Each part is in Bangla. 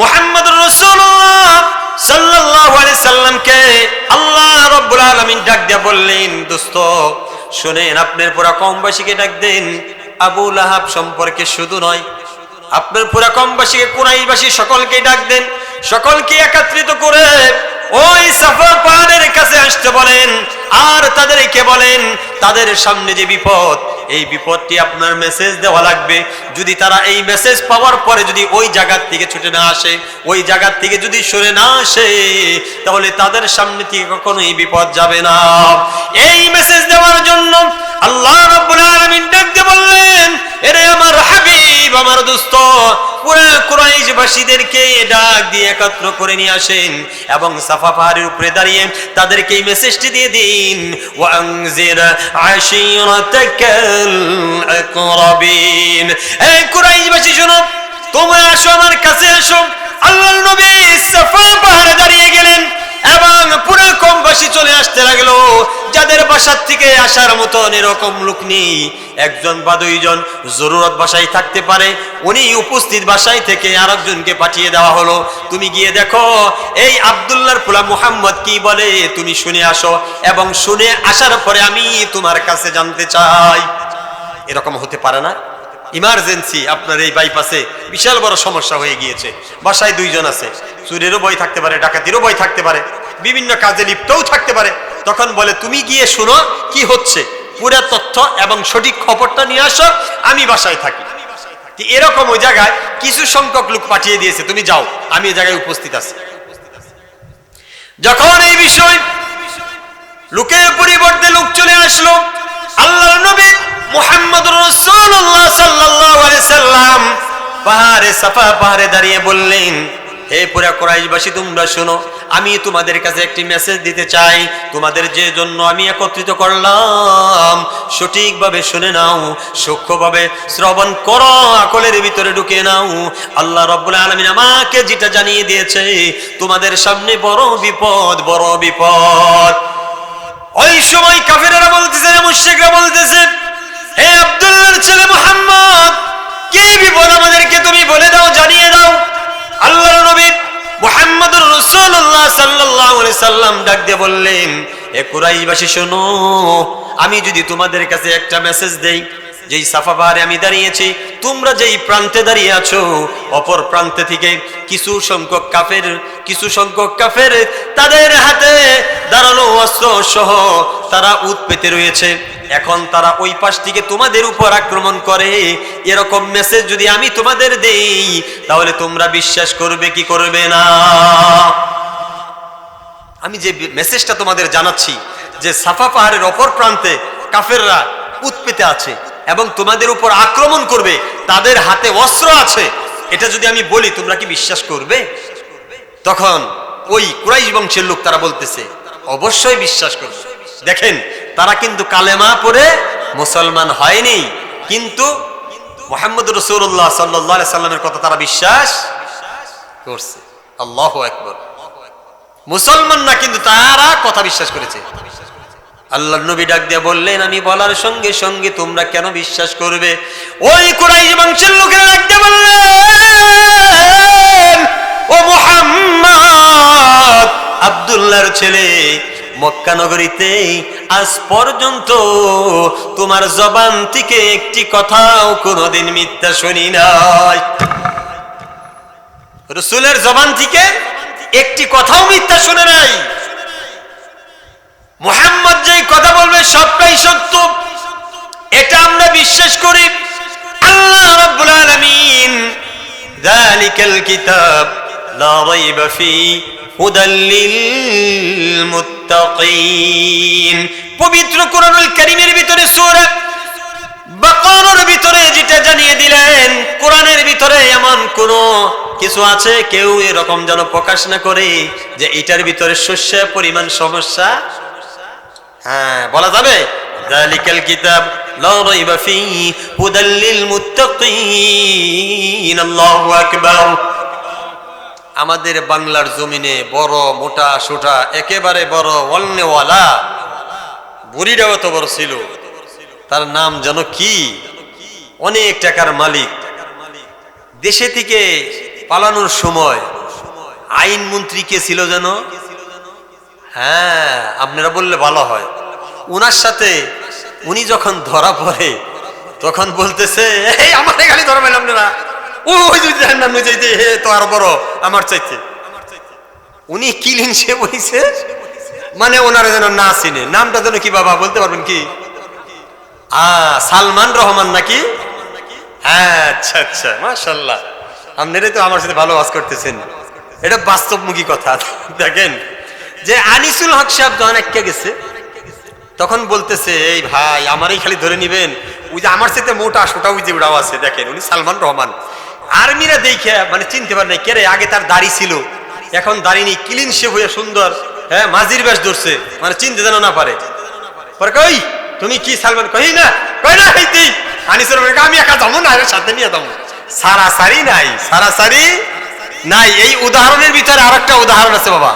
মোহাম্মদ রসুল্লাহ আলাইহি সাল্লামকে আল্লাহ রব্বুল আলমিন ডাক দিয়ে বললেন, দোস্ত, শোনেন, আপনার পুরা কমবাসীকে ডাক দেন। আবু লাহাব সম্পর্কে শুধু নয়, আপনার পুরা কমবাসীকে কুরাইবাসী সকলকে ডাক দেন। সকলকে একত্রিত করে ওই সাফা পাহাড়ের কাছে আসতে বলেন, আর তাদেরকে বলেন, তাদের সামনে যে বিপদ, এই বিপদটি আপনার মেসেজ দেওয়া লাগবে। যদি তারা এই মেসেজ পাওয়ার পরে যদি ওই জায়গার থেকে ছুটে না আসে, ওই জায়গার থেকে যদি সরে না আসে, তাহলে তাদের সামনে থেকে কখনো এই বিপদ যাবে না। এই মেসেজ কুরাইশবাসীদেরকে ডাক দিয়ে একত্র করে নিয়ে আসেন এবং সাফা পাহাড়ের উপরে দাঁড়িয়ে তাদেরকে এই মেসেজটি দিয়ে দিন ওয়াংজির আশিরাতাকাল কুরাইশবাসী, শুনো, তোমরা আসো, আমার কাছে আসো। আল্লাহ নবী সাফা পাহাড়ে দাঁড়িয়ে গেলেন। এবং পুরো কমবাসী চলে আসতে লাগল। যাদের বাসার থেকে আসার মতন এরকম লোক নেই। একজন বা দুইজন জরুরত বাসায় থাকতে পারে। উনি উপস্থিত বাসায় থেকে আরেকজনকে পাঠিয়ে দেওয়া হলো। তুমি গিয়ে দেখো, এই আবদুল্লাহর পোলা মুহাম্মদ কি বলে? তুমি শুনে আসো। এবং শুনে আসার পরে আমি তোমার কাছে জানতে চাই। এরকম হতে পারে না? ইমার্জেন্সি আপনার এই বাইপাসে বিশাল বড় সমস্যা হয়ে গিয়েছে। বাসায় দুইজন আছে। চুরেরও বই থাকতে পারে, ডাকাতিরও বই থাকতে পারে। বিভিন্ন কাজে লিপ্তও থাকতে পারে। তখন বলে, তুমি গিয়ে শোনো কি হচ্ছে। পুরো তথ্য এবং সঠিক খবরটা নিয়ে আসো, আমি বাসায় থাকি। এরকম ওই জায়গায় কিছু সংখ্যক লোক পাঠিয়ে দিয়েছে, তুমি যাও, আমি এই জায়গায় উপস্থিত আছি। যখন এই বিষয় লোকের পরিবর্তে লোক চলে আসলো আল্লাহ মুহাম্মদ আলাইহি সাল্লাম পাহাড়ে সাফা পাহাড়ে দাঁড়িয়ে বললেন, হে পুরা কোরাইশবাসী, তোমরা শোনো, আমি তোমাদের কাছে একটি মেসেজ দিতে চাই। তোমাদের যে জন্য আমি একত্রিত করলাম, সঠিকভাবে শুনে নাও, সূক্ষ্মভাবে শ্রবণ করো, আকলের ভিতরে ঢুকে নাও। আল্লাহ রব্বুল আলামিন আমাকে যেটা জানিয়ে দিয়েছে, তোমাদের সামনে বড় বিপদ বড় বিপদ। ওই সময় কাফেরেরা বলতেছে, মুশরিকরা বলতেছে ছেলে মোহাম্মদ, কি বিপদ আমাদেরকে তুমি বলে দাও, জানিয়ে দাও। আল্লাহর নবী মোহাম্মদ রাসূলুল্লাহ সাল্লাল্লাহু আলাইহি সাল্লাম ডাক দিয়ে বললেন, এ কুরাইশবাসী, শোনো, আমি যদি তোমাদের কাছে একটা মেসেজ দেই যেই সাফা পাহাড়ে আমি দাঁড়িয়েছি, তোমরা যেই প্রান্তে দাঁড়িয়ে আছো, অপর প্রান্তে থেকে কিছু সংখ্যক কাফের, কিছু সংখ্যক কাফের তাদের হাতে দাঁড়ানো অস্ত্র সহ তারা উত পেতে রয়েছে। এখন তারা ওই পাশ থেকে তোমাদের উপর আক্রমণ করে। এরকম মেসেজ যদি আমি তোমাদের দেই, তাহলে তোমরা বিশ্বাস করবে কি করবে না? আমি যে মেসেজটা তোমাদের জানাচ্ছি, যে সাফা পাহাড়ের অপর প্রান্তে কাফেররা উৎপেতে আছে এবং তোমাদের উপর আক্রমণ করবে, তাদের হাতে অস্ত্র আছে। এটা যদি আমি বলি, তোমরা কি বিশ্বাস করবে? তখন ওই কুরাইশ বংশের লোক তারা বলতেছে, অবশ্যই বিশ্বাস করবে। দেখেন, তারা কিন্তু কালেমা পড়ে মুসলমান হয়নি, কিন্তু মোহাম্মদ রসুল্লাহ সাল্লাহ সাল্লামের কথা তারা বিশ্বাস করছে। আল্লাহ একবার মুসলমান না কিন্তু তারা কথা বিশ্বাস করেছে। আল্লাহ নবী ডাক দিয়ে বললেন, আমি বলার সঙ্গে সঙ্গে তোমরা কেন বিশ্বাস করবে? ওই কুরাইশ বংশের লোকেরা ডাক দিয়ে বললেন, ও মোহাম্মদ, আব্দুল্লাহর ছেলে, মক্কা নগরীতে আজ পর্যন্ত তোমার জবান থেকে একটি কথাও কোনোদিন মিথ্যা শুনি নাই। রসুলের জবান থেকে একটি কথাও মিথ্যা শুনে নাই। মোহাম্মদ যে কথা বলবে সবটাই সত্য। এটা আমরা বিশ্বাস করি। আল্লাহ রাব্বুল আলামিন যালিকাল কিতাব লা রাইবা ফি হুদাল লিল মুত্তাকিন। পবিত্র কোরআনুল কারীমের ভিতরে সূরা বাকারার ভিতরে যেটা জানিয়ে দিলেন, কোরআনের ভিতরে এমন কোন কিছু আছে? কেউ এরকম যেন প্রকাশ না করে যে এটার ভিতরে শস্যের পরিমাণ সমস্যা হ্যাঁ বলা যাবে? যালিকাল কিতাব লা রাইবা ফি হুদাল লিল মুত্তাকিন আল্লাহু আকবার। আমাদের বাংলার জমিনে বড় মোটা সোটা একেবারে বড় অন্যওয়ালা বুড়িটাও তো বড় ছিল। তার নাম যেন কি? অনেক টাকার মালিক। দেশে থেকে পালানোর সময় আইন মন্ত্রী কে ছিল যেন? হ্যাঁ আপনারা বললে ভালো হয়। উনার সাথে উনি যখন ধরা পড়ে, তখন বলতেছে, এই, আমার খালি ধরা পেলাম না। যদি হে তো বড়, আমার চাইতে। উনি বইছে মানে ওনারা যেন না চিনে। নামটা যেন কি বাবা, বলতে পারবেন কি? সালমান রহমান নাকি? হ্যাঁ আচ্ছা আচ্ছা মাশাল্লাহ আপনারাই তো আমার সাথে ভালো করতেছেন। এটা বাস্তবমুখী কথা। দেখেন যে আনিসুল হক সাহেব যখন একটা গেছে, তখন বলতেছে, এই ভাই, আমারই খালি ধরে নিবেন। ওই যে আমার সাথে মোটা সোটা ওই যে ওটাও আছে, দেখেন, উনি সালমান রহমান। আর্মিরা দেখে মানে চিনতে পারে নাই কেরে আগে তার দাড়ি ছিল। এখন দাড়ি নেই ক্লিন শেভ হয়ে সুন্দর হ্যাঁ মাঝির বেশ ধরছে। মানে চিনতে যেন না পারে। পরে কই, তুমি কি সালমান, কই না কই না হইতি আনিসুল হক আমি একা যাব না সাথে নিয়ে যাব। সারাসারি নাই সারাসারি নাই। এই উদাহরণের ভিতরে আরেকটা উদাহরণ আছে, বাবা।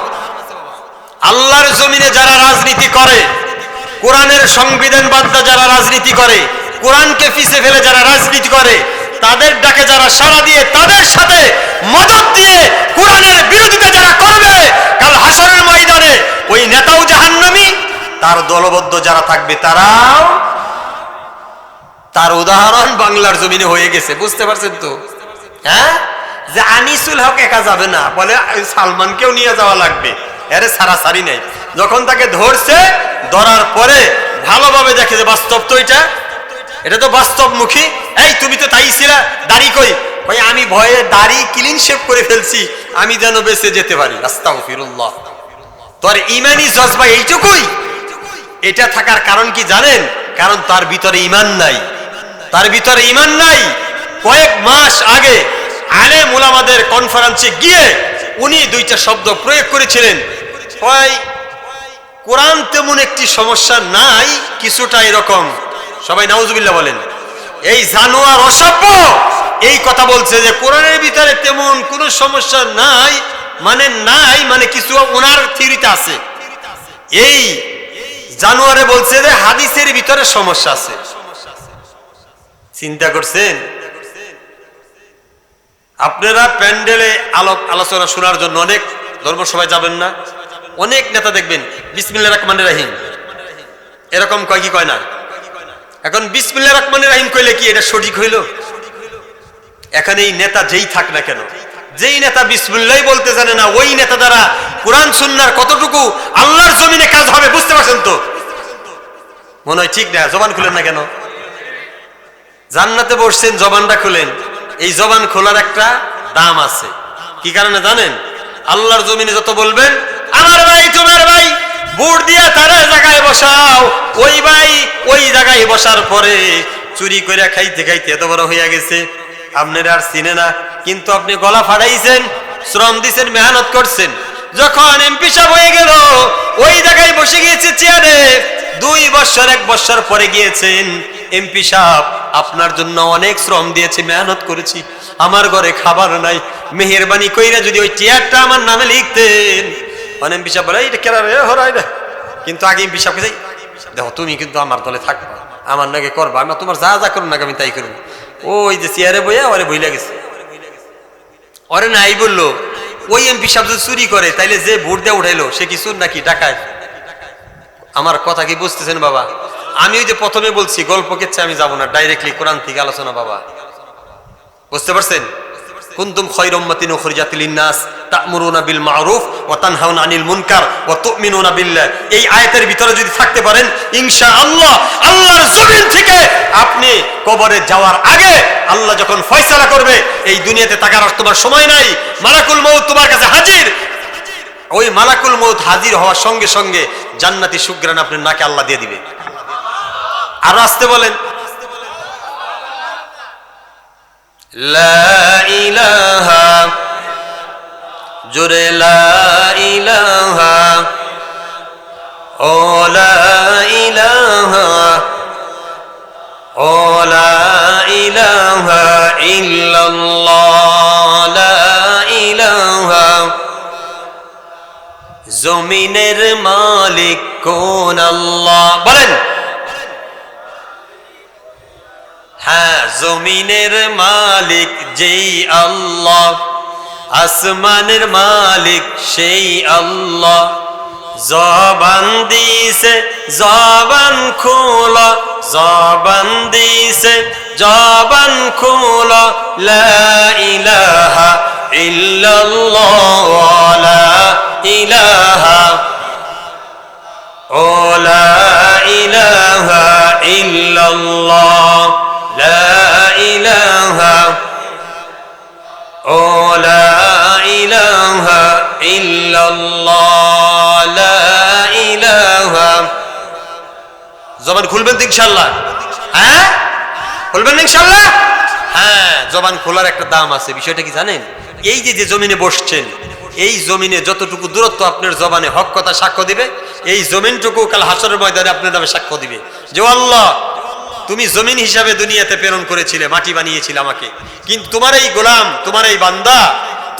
আল্লাহর জমিনে যারা রাজনীতি করে, কোরআনের সংবিধান বাদ্যা যারা রাজনীতি করে, কোরআনকে পিছে ফেলে যারা রাজনীতি করে, তাদের ডাকে যারা সাড়া দিয়ে, তাদের সাথে মদত দিয়ে কোরআনের বিরোধিতা যারা করবে, কাল হাসরের ময়দানে ওই নেতাও জাহান্নামী, তার দলবদ্ধ যারা থাকবে, তারাও তার উদাহরণ বাংলার জমিনে হয়ে গেছে। বুঝতে পারছেন তো? হ্যাঁ? যে আনিসুল হক একা যাবে না, বলে সালমানকেও নিয়ে যাওয়া লাগবে। এরে সারাসারি নেই। যখন তাকে ধরছে, ধরার পরে ভালোভাবে দেখে যে বাস্তব তো এটা। এটা তো বাস্তবমুখী। এই, তুমি তো তাই ছিলা, দাড়ি কই? ভাই আমি ভয়ে দাড়ি ক্লিন শেপ করে ফেলছি, আমি যেন বেঁচে যেতে পারি। আস্তাগফিরুল্লাহ। তোর ইমানি জজবা এইটুকুই। এটা থাকার কারণ কি জানেন? কারণ তার ভিতরে ইমান নাই। তার ভিতরে ইমান নাই। কয়েক মাস আগে আলে মুলামাদের কনফারেন্সে গিয়ে উনি দুইটা শব্দ প্রয়োগ করেছিলেন। কয় কোরআন তেমন একটি সমস্যা নাই, কিছুটা এরকম। সবাই নাউজুবিল্লাহ বলেন। এই জানোয়ার অসভ্য! এই কথা বলছে যে কোরআনের ভিতরে তেমন কোনো সমস্যা নাই মানে নাই মানে কিছু ওনার থিওরিতে আছে। এই জানুয়ারে বলছে যে হাদিসের ভিতরে সমস্যা আছে। চিন্তা করছেন? আপনারা প্যান্ডেলে আলোক আলোচনা শোনার জন্য অনেক ধর্মসভায় যাবেন না। অনেক নেতা দেখবেন বিসমিল্লা রহমান রাহিম। এরকম কয় কি কয় না? এখন বিসমিল্লা রহমান রাহিম কইলে কি এটা সঠিক হইল? এখানে এই নেতা যেই থাক না কেন, যেই নেতা বিসমিল্লাই বলতে জানে না, ওই নেতা দ্বারা কোরআন, সুন্নার কতটুকু আল্লাহর জমিনে কাজ হবে বুঝতে পারছেন তো? মনে হয় ঠিক না, জবান খুলেন না কেন? জান্নাতে বসছেন, জবানটা খুলেন। এই জবান খোলার একটা দাম আছে। কি কারণে জানেন? আল্লাহর জমিনে যত বলবেন, আমার ভাই, তোমার ভাই, বুট দিয়া তারা জায়গায় বসাও। ওই ভাই ওই জায়গায় বসার পরে চুরি করে খাইতে খাইতে এত বড় হইয়া গেছে। আপনার আর চিনে না, কিন্তু আপনি গলা ফাড়াইছেন শ্রম দিছেন, মেহনত করছেন। যখন এমপি সাহেব হয়ে গেল, ওই জায়গায় বসে গিয়েছে চেয়ারে দুই বছর, এক বছর পরে গিয়েছেন এমপি সাহেব, আপনার জন্য অনেক শ্রম দিয়েছি, মেহনত করেছি। আমার ঘরে খাবার নাই। মেহেরবানি কইরা যদি ওই চেয়ারটা আমার নামে লিখতেন। অনেক এমপি সাহেব বলে এইটা কেরা রে হরাই না কিন্তু আগে এমপি সাহেবকে যাই, দেখো, তুমি কিন্তু আমার দলে থাকবে। আমার নাকি করবা। আমি তোমার যা যা করুন না আমি তাই করব। ওই যে চেয়ারে বইয়া ওরে বইলা গেছে। ওরে নাই বলল, ওই এমপি সাহেব যদি চুরি করে, তাইলে যে ভোট দিয়ে উঠাইলো, সে কি চুর নাকি? ডাকায় আমার কথা কি বুঝতেছেন বাবা? আমি ওই যে প্রথমে বলছি, গল্প কেচ্ছে আমি যাব না ডাইরেক্টলি কোরআন থেকে আলোচনা, বাবা। বুঝতে পারছেন? কুনতুম খায়রা উম্মাতিন উখরিজাত লিন-নাস, তা'মুরুনা বিল মা'রুফ ওয়া তানহাউনা আনিল মুনকার ওয়া তু'মিনুনা বিল্লাহ। এই আয়াতের ভিতরে যদি থাকতে পারেন, ইনশাআল্লাহ আল্লাহর জমিন থেকে আপনি কবরে যাওয়ার আগে আল্লাহ যখন ফয়সালা করবে, এই দুনিয়াতে আর তোমার সময় নাই। মালাকুল মউত তোমার কাছে হাজির। ওই মালাকুল মউত হাজির হওয়ার সঙ্গে সঙ্গে জান্নাতি সুগ্রান আপনার নাকে আল্লাহ দিয়ে দিবে। আরও আসতে বলেন। জোরে লা ইলাহা, ও লা ইলাহা, ও লা ইলাহা ইল্লাল্লাহ জমিনের মালিক কোন আল্লাহ? বলেন। হ্যাঁ জমিনের মালিক যেই আল্লাহ, আসমানের মালিক সেই আল্লাহ। জবান দিছে জবান খোলা, জবান দিছে জবান খোলা। লা ইলাহা ইল্লাল্লাহ। জবান খুলবেন তো ইনশাআল্লাহ। হ্যাঁ? খুলবেন না ইনশাআল্লাহ? হ্যাঁ জবান খোলার একটা দাম আছে, বিষয়টা কি জানেন? এই যে যে জমিনে বসছেন, এই জমিনে যতটুকু দূরত্ব আপনার জবানে হক কথা সাক্ষ্য দিবে, এই জমিনটুকু কাল হাসরের ময়দানে আপনার নামে সাক্ষ্য দিবে। যে আল্লাহ, তুমি জমিন হিসাবে দুনিয়াতে প্রেরণ করেছিলে, মাটি বানিয়েছিলে আমাকে। কিন্তু তোমার এই গোলাম, তোমার এই বান্দা,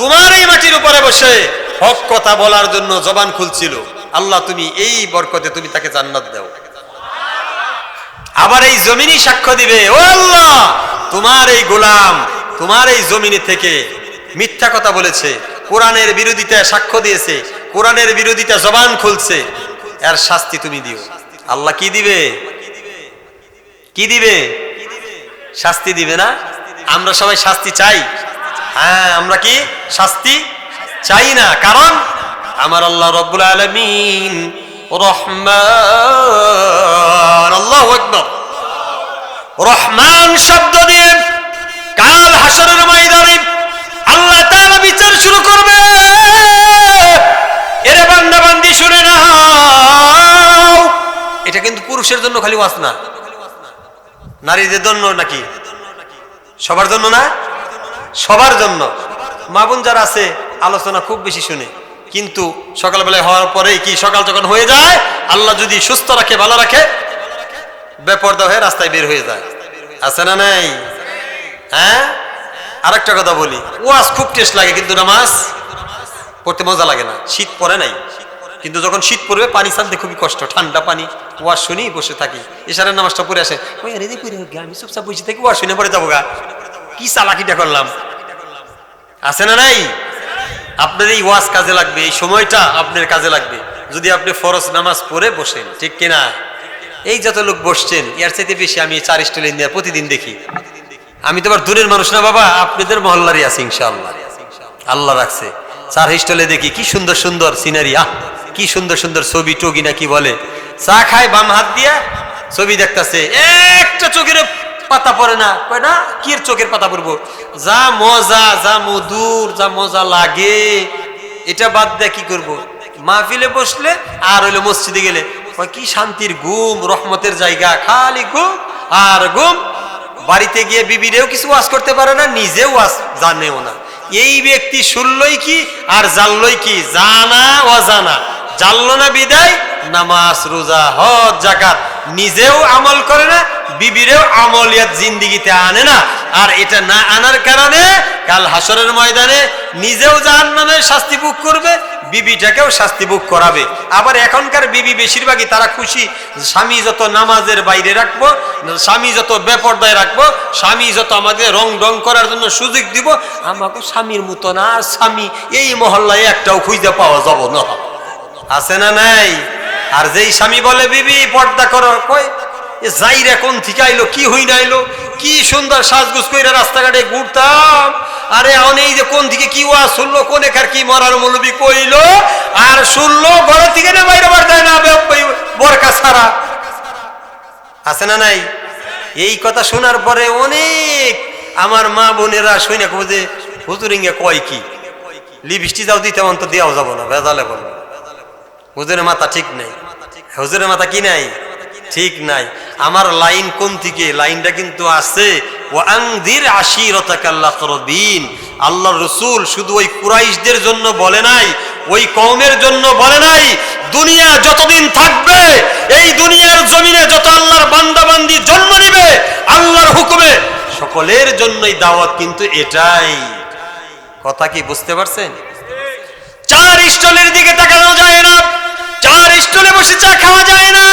তোমার এই মাটির উপরে বসে হক কথা বলার জন্য জবান খুলছিল। আল্লাহ, তুমি এই বরকতে তুমি তাকে জান্নাত দাও। আবার এই জমিনই সাক্ষ্য দিবে। ও আল্লাহ, তোমার এই গোলাম, তোমার এই জমিনে থেকে মিথ্যা কথা বলেছে, কোরআনের বিরোধিতা সাক্ষ্য দিয়েছে, কোরআনের বিরোধিতা জবান খুলছে, এর শাস্তি তুমি দিও। আল্লাহ কি দিবে? কি দিবে? শাস্তি দিবে না? আমরা সবাই শাস্তি চাই। হ্যাঁ আমরা কি শাস্তি চাই না? কারণ আমার আল্লাহ রব্বুল আলমিন রহমান আল্লাহ আকবর। রহমান শব্দ দিয়ে কাল হাসরের ময়দানে আল্লাহ বিচার শুরু করবে। শুনে এটা কিন্তু পুরুষের জন্য খালি না। নারীদের জন্য নাকি? সবার জন্য না? সবার জন্য। মা বোন যারা আছে, আলোচনা খুব বেশি শুনে। কিন্তু সকালবেলায় হওয়ার পরেই কি সকাল যখন হয়ে যায়, আল্লাহ যদি সুস্থ রাখে, ভালো রাখে বেপর্দা হয়ে রাস্তায় বের হয়ে যায়। আছে না নাই? হ্যাঁ? আরেকটা কথা বলি। ওয়াজ খুব টেস্ট লাগে কিন্তু নামাজ পড়তে মজা লাগে না। শীত পড়ে নাই। কিন্তু যখন শীত পড়বে পানি ছানতে খুবই কষ্ট। ঠান্ডা পানি ওয়াজ শুনি বসে থাকি। ইশারের নামাজটা পড়ে আসে। ওই আরে গে, আমি চুপচাপ বসে থাকি ওয়াজ শুনে পরে যাব গা। কি চালাকিটা করলাম? আছে না নাই? আপনার এই ওয়াজ কাজে লাগবে এই সময়টা আপনার কাজে লাগবে। যদি আপনি ফরজ নামাজ পড়ে বসেন ঠিক কিনা? এই যত লোক বসছেন, ইয়ার চাইতে বেশি আমি চার স্টল ইন্ডিয়া প্রতিদিন দেখি। আমি তো আবার দূরের মানুষ না বাবা, আপনাদের মহল্লারই আছি ইনশাআল্লাহ। আল্লাহ রাখছে। চার হিস্টলে দেখি কি সুন্দর সুন্দর সিনারি, আহ, কি সুন্দর সুন্দর ছবি, টগি না কি বলে। চা খায়, বাম হাত দিয়া ছবি দেখতাছে, একটা চোখের পাতা পড়ে না। কয় না, কি চোখের পাতা পড়ব? যা মজা, যা মধুর, যা মজা লাগে। এটা বাদ দেয়া কি করব? মাহফিলে বসলে আর হইল মসজিদে গেলে। কি শান্তির গুম, রহমতের জায়গা, খালি ঘুম আর ঘুম বাড়িতে গিয়ে বিবিরেও কিছু ওয়াজ করতে পারে না, নিজেও ওয়াজ জানেও না। এই ব্যক্তি শুনলই কি আর জানলই কি? জানা, অজানা। জানলো না বিদায়, নামাজ, রোজা, হজ, জাকাত। নিজেও আমল করে না, বিবিরেও আমলিয়াত জিন্দিগিতে আনে না। আর এটা না আনার কারণে কাল হাসরের ময়দানে নিজেও জাহান্নামের শাস্তি ভোগ করবে, বিবিটাকেও শাস্তি ভোগ করাবে। আবার এখনকার বিবি বেশিরভাগই তারা খুশি, স্বামী যত নামাজের বাইরে রাখব, স্বামী যত বেপর্দায় রাখব, স্বামী যত আমাদের রং ডং করার জন্য সুযোগ দিব, আমাকে স্বামীর মতো না, আর স্বামী এই মহল্লায় একটাও খুঁজে পাওয়া যাব না। আছে না নাই? আর যেই স্বামী বলে, বিবি, পর্দা করো। কই এ যাইরা কোন থেকে আইলো, কি হই না আইলো? কি সুন্দর সাজগুজ কইরা রাস্তাঘাটে ঘুরতাম। আরে এখন এই যে কোন থেকে কি ওয়া শুনলো, কোন একার কি মরার মৌলবি কইলো? আর শুনলো ঘর থেকে না বাইরে বার যায় না বরকা ছাড়া। আছে না নাই? এই কথা শোনার পরে অনেক আমার মা বোনেরা শুনে কব যে, হুজুরিঙ্গে কয় কি? লিপস্টি যাও দিতে তো দেওয়াও যাব না, ভেজালে বলব। হুজুরের মাথা ঠিক নাই। হুজুরের মাথা কি নাই? ঠিক নাই। আমার লাইন কোন থেকে লাইনটা কিন্তু আছে ও আংদির আশিরতাকাল্লাকরবিন আল্লাহ রসুল শুধু ওই কুরাইশদের জন্য বলে নাই, ওই কওমের জন্য বলে নাই, দুনিয়া যতদিন থাকবে, এই দুনিয়ার জমিনে যত আল্লাহর বান্দাবান্দি জন্ম নিবে, আল্লাহর হুকুমে সকলের জন্যই দাওয়াত কিন্তু এটাই। কথা কি বুঝতে পারছেন? চার স্টলের দিকে তাকানো যায় না, চার স্টলে বসে চা খাওয়া যায় না।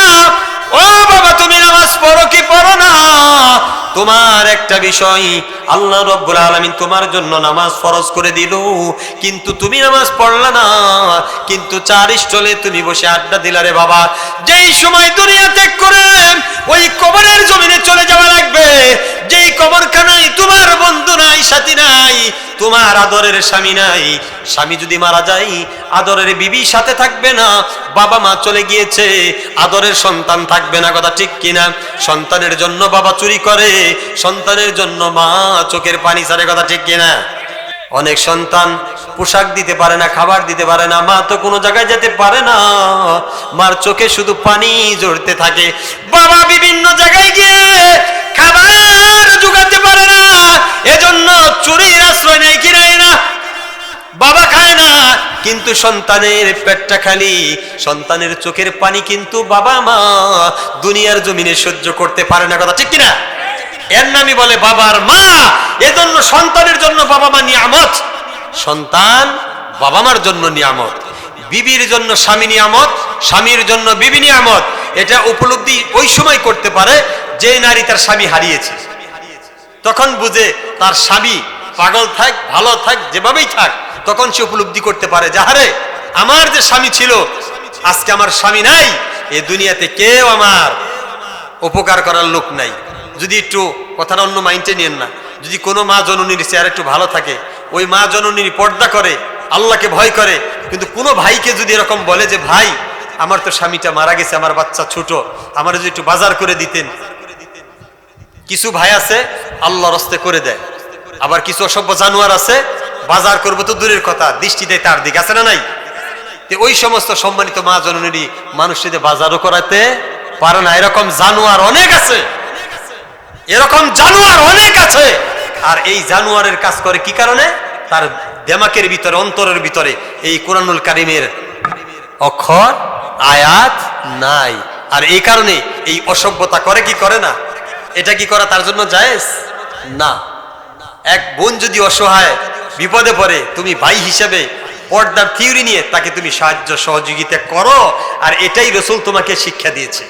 ও বাবা তুমি নামাজ পড়ো কি পড়ো না? তোমার একটা বিষয়, আল্লাহ রব্বুল আলামিন তোমার জন্য নামাজ ফরজ করে দিল। কিন্তু তুমি নামাজ পড়লা না, কিন্তু চার স্টলে তুমি বসে আড্ডা দিলা রে বাবা। যেই সময় দুনিয়া ত্যাগ করে, ওই কবরের জমিনে চলে যাওয়া লাগবে। যেই কবরখানায় তোমার বন্ধু নাই, সাথী নাই, তোমার আদরের স্বামী নাই। স্বামী যদি মারা যায়, আদরের বিবি সাথে থাকবে না, বাবা মা চলে গিয়েছে, আদরের সন্তান থাকবে না, কথা ঠিক কিনা? সন্তানের জন্য বাবা চুরি করে সন্তানের জন্য মা চোখের পানি ছাড়ে কথা ঠিক কিনা? অনেক সন্তান পোশাক দিতে পারে না, খাবার দিতে পারে না, মা তো কোনো জায়গায় যেতে পারে না। মার চোখে শুধু পানি জড়তে থাকে। বাবা বিভিন্ন জায়গায় গিয়ে খাবার জোগাতে পারে না। এজন্য চুরির আশ্রয় নেই কি নেয় না? বাবা খায় না, কিন্তু সন্তানের পেটটা খালি। সন্তানের চোখের পানি কিন্তু বাবা মা দুনিয়ার জমিনে সহ্য করতে পারে না, কথা ঠিক কিনা? এর নামই বলে বাবার মা। এজন্য সন্তানের জন্য বাবা মা নিয়ামত। সন্তান বাবা মার জন্য নিয়ামত। বিবির জন্য স্বামী নিয়ামত, স্বামীর জন্য বিবি নিয়ামত। এটা উপলব্ধি ওই সময় করতে পারে যে নারী তার স্বামী হারিয়েছে। তখন বুঝে তার স্বামী পাগল থাক, ভালো থাক, যেভাবেই থাক, তখন সে উপলব্ধি করতে পারে যাহারে আমার যে স্বামী ছিল, আজকে আমার স্বামী নাই। এ দুনিয়াতে কেউ আমার উপকার করার লোক নাই। যদি একটু কথাটা অন্য মাইন্ডে নিয়েন না, যদি কোনো মা জননীর চেয়ার একটু ভালো থাকে, ওই মা জননীর পর্দা করে, আল্লাহকে ভয় করে, কিন্তু কোনো ভাইকে যদি এরকম বলে যে, ভাই, আমার তো স্বামীটা মারা গেছে, আমার বাচ্চা ছোট, আমার যদি একটু বাজার করে দিতেন। কিছু ভাই আছে আল্লাহ রস্তে করে দেয়। আবার কিছু অসভ্য জানোয়ার আছে, বাজার করব তো দূরের কথা, দৃষ্টি দেয় তার দিকে, আছে না নাই? ওই সমস্ত সম্মানিত মা জননী মানুষদের বাজারও করাতে পারে না, এরকম জানোয়ার অনেক আছে। এরকম জানোয়ার অনেক আছে। আর এই জানোয়ারের কাজ করে কি কারণে? তার দেমাকের ভিতরে, অন্তরের ভিতরে এই কোরআনুল কারিমের অক্ষর, আয়াত নাই। আর এই কারণে এই অসভ্যতা করে কি করে না? এটা কি করা তার জন্য জায়েজ? না। এক বোন যদি অসহায়, বিপদে পড়ে, তুমি ভাই হিসেবে পর্দার থিওরি নিয়ে তাকে তুমি সাহায্য সহযোগিতা করো, আর এটাই রসুল তোমাকে শিক্ষা দিয়েছে।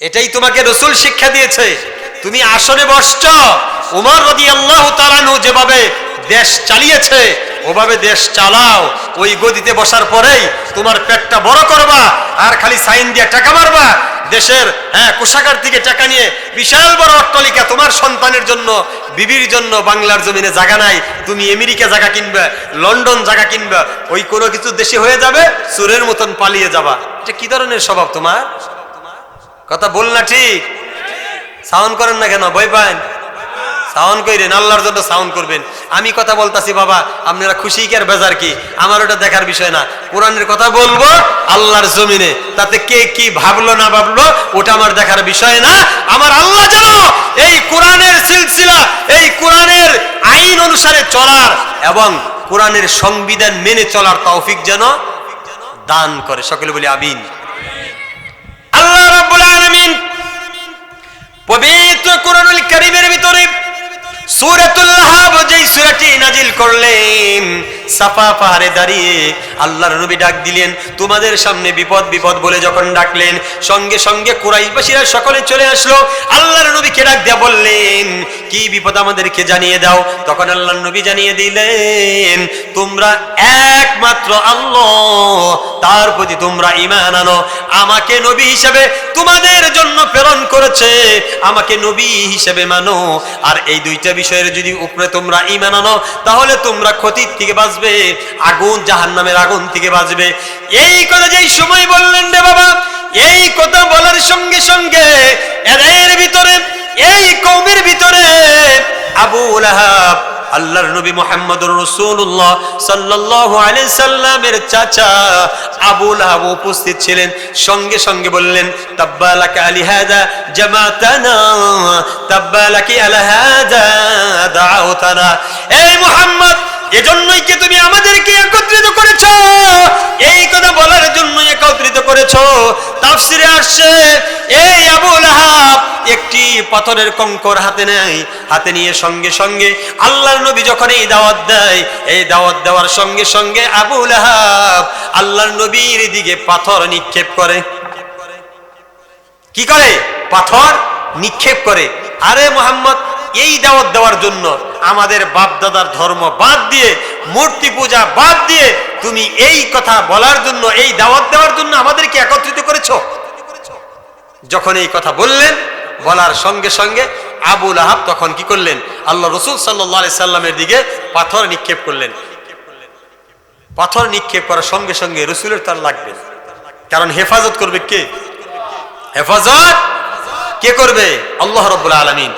এটাই তোমাকে রসুল শিক্ষা দিয়েছে। তুমি আসনে বসছ। উমর রদি আল্লাহ তালানু যেভাবে দেশ চালিয়েছে, ওভাবে দেশ চালাও। ওই গদিতে বসার পরেই তোমার পেটটা বড় করবা আর খালি সাইন দিয়ে টাকা মারবা। দেশের হ্যাঁ কোষাগার থেকে টাকা নিয়ে বিশাল বড় অট্টালিকা তোমার সন্তানের জন্য, বিবির জন্য বাংলার জমিনে জায়গা নাই। তুমি আমেরিকা জায়গা কিনবে, লন্ডন জায়গা কিনবে, ওই কোনো কিছু দেশে হয়ে যাবে, সুরের মতন পালিয়ে যাবা। এটা কি ধরনের স্বভাব তোমার? কথা বল না ঠিক। সাউন্ড করেন না কেন, ভয় পান। সাউন্ড কইরেন, আল্লাহর জন্য সাউন্ড করবেন। আমি কথা বলতাছি, বাবা, আপনারা খুশি কি আর বেজার কি? আমার ওটা দেখার বিষয় না। কোরআনের কথা বলব, আল্লাহর জমিনে। তাতে কে কি ভাবলো, না ভাবলো, ওটা আমার দেখার বিষয় না। আমার আল্লাহ যেন এই কোরআনের সিলসিলা, এই কোরআনের আইন অনুসারে চলার এবং কোরআনের সংবিধান মেনে চলার তৌফিক যেন দান করে। সকলে বলি আমিন। আল্লাহ রাব্বুল আলমিন পবিত্র কোরআনুল কারীমের ভিতরে আমাদেরকে জানিয়ে দাও? তখন আল্লাহর নবী জানিয়ে দিলেন, তোমরা একমাত্র আল্লাহ, তার প্রতি তোমরা ইমান আনো। আমাকে নবী হিসেবে তোমাদের জন্য প্রেরণ করেছে, আমাকে নবী হিসেবে মানো। আর এই দুইটা বিষয়ের যদি উপরে তোমরা ইমান আনো, তাহলে তোমরা ক্ষতির থেকে বাঁচবে, আগুন জাহান নামের আগুন থেকে বাঁচবে। এই কথা যেই সময় বললেন রে বাবা, এই কথা বলার সঙ্গে সঙ্গে এর ভিতরে, এই কৌমের ভিতরে আবু লাহাব আল্লাহর নবী মোহাম্মদুর রসুল্লাহ সাল্লাহ সাল্লামের চাচা আবুল লাহাব উপস্থিত ছিলেন। সঙ্গে সঙ্গে বললেন, তাব্বালাকা আলি হাদা জামাতানা, তাব্বালাকি আলা হাদা দাউতানা এই মুহাম্মদ এজন্যই কি তুমি আমাদেরকে একত্রিত করেছ? এই কথা বলার জন্য একত্রিত করেছ। তাফসিরে আসছে, এই আবুল লাহাব একটি পাথরের কঙ্কর হাতে নেয়, হাতে নিয়ে সঙ্গে সঙ্গে আল্লাহর নবী যখন এই দাওয়াত দেয়, এই দাওয়াত দেওয়ার সঙ্গে সঙ্গে আবু লাহাব আল্লাহর নবীর দিকে পাথর নিক্ষেপ করে। কি করে? পাথর নিক্ষেপ করে। আরে মোহাম্মদ এই দাওয়াত দেওয়ার জন্য আমাদের বাপ দাদার ধর্ম বাদ দিয়ে, মূর্তি পূজা বাদ দিয়ে তুমি এই কথা বলার জন্য, এই দাওয়াত দেওয়ার জন্য আমাদেরকে একত্রিত করেছ। যখন এই কথা বললেন, বলার সঙ্গে সঙ্গে আবুল আহাব তখন কি করলেন? আল্লাহ রসুল সাল্লাহ সাল্লামের দিকে পাথর নিক্ষেপ করলেন। পাথর নিক্ষেপ করার সঙ্গে সঙ্গে রসুলের তার লাগবে। কারণ হেফাজত করবে কে? হেফাজত কে করবে? আল্লাহ রব্বুল আলমিন।